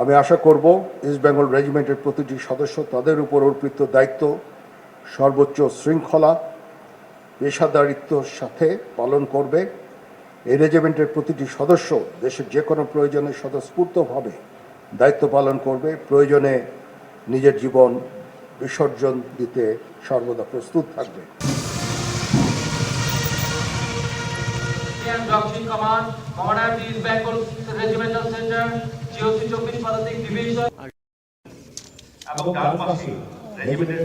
আমি আশা করব ইস্ট বেঙ্গল রেজিমেন্টের প্রতিটি সদস্য তাদের উপর অর্পিত দায়িত্ব, সর্বোচ্চ শৃঙ্খলা পেশাদারিত্বর সাথে পালন করবে। এই রেজিমেন্টের প্রতিটি সদস্য দেশের যে কোনো প্রয়োজনে স্বতঃস্ফূর্তভাবে দায়িত্ব পালন করবে। প্রয়োজনে নিজের জীবন বিসর্জন দিতে সর্বদা প্রস্তুত থাকবে। এবং তার পাশে রেজিমেন্টের